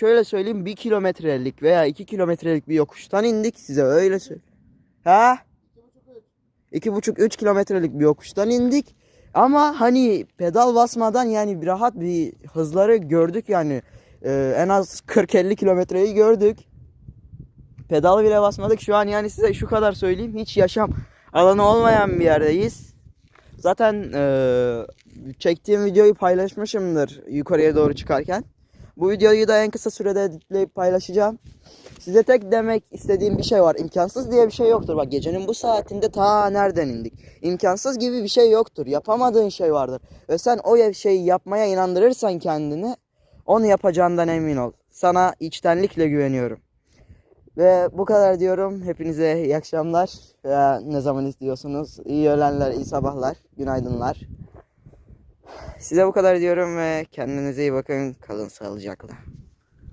şöyle söyleyeyim 1 kilometrelik veya 2 kilometrelik bir yokuştan indik size öyle söyleyeyim. Ha? 2,5-3 kilometrelik bir yokuştan indik. Ama hani pedal basmadan yani bir rahat bir hızları gördük yani. Ee, en az 40-50 kilometreyi gördük. Pedal bile basmadık. Şu an yani size şu kadar söyleyeyim. Hiç yaşam alanı olmayan bir yerdeyiz. Zaten eee, çektiğim videoyu paylaşmışımdır yukarıya doğru çıkarken. Bu videoyu da en kısa sürede editleyip paylaşacağım. Size tek demek istediğim bir şey var. İmkansız diye bir şey yoktur. Bak gecenin bu saatinde ta nereden indik? İmkansız gibi bir şey yoktur. Yapamadığın şey vardır. Ve sen o şeyi yapmaya inandırırsan kendini onu yapacağından emin ol. Sana içtenlikle güveniyorum. Ve bu kadar diyorum. Hepinize iyi akşamlar. Veya ne zaman istiyorsunuz. İyi öğlenler, iyi sabahlar, günaydınlar. Size bu kadar diyorum ve kendinize iyi bakın. Kalın sağlıcakla.